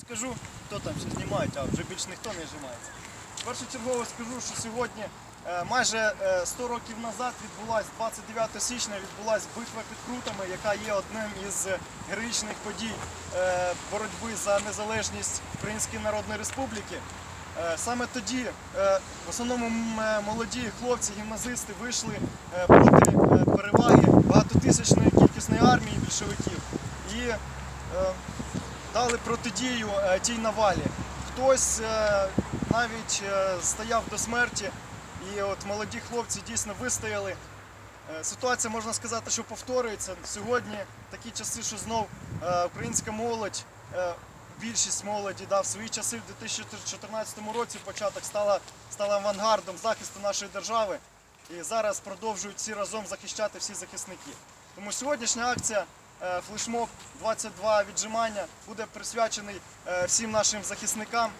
Скажу, хто там ще знімають, а вже більш ніхто не знімається. Першочергово скажу, що сьогодні е, майже е, 100 років назад відбулась 29 січня відбулась битва під Крутами, яка є одним із героїчних подій е, боротьби за незалежність Української Народної Республіки. Е, Саме тоді е, в основному е, молоді хлопці, гімназисти вийшли е, проти е, переваги багатотисячної кількісної армії більшовиків і е, дали протидію е, тій навалі. Хтось е, навіть е, стояв до смерті, і от молоді хлопці дійсно вистояли. Ситуація можна сказати, що повторюється. Сьогодні такі часи, що знов українська молодь, більшість молоді да, в свої часи в 2014 році початок стала, стала авангардом захисту нашої держави. І зараз продовжують всі разом захищати всі захисники. Тому сьогоднішня акція флешмоб 22 віджимання буде присвячений е, всім нашим захисникам,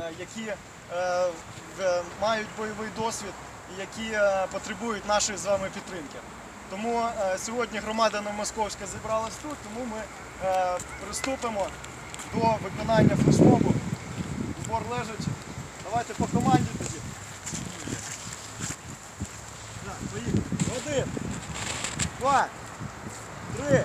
е, які е, мають бойовий досвід і які е, потребують нашої з вами підтримки. Тому е, сьогодні громада Новомосковська зібралась тут, тому ми е, приступимо до виконання флешмобу. Збор лежить. Давайте по команді тоді. Так, поїхали. Один, два, три,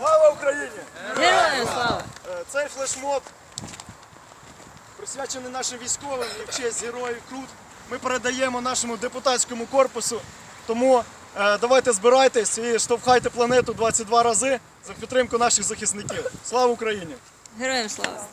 Слава Україні! Героям слава! Е, Цей флешмоб присвячений нашим військовим і в честь героїв Крут. Ми передаємо нашому депутатському корпусу. Тому е, давайте збирайтесь і штовхайте планету 22 рази за підтримку наших захисників. Слава Україні! Героям слава!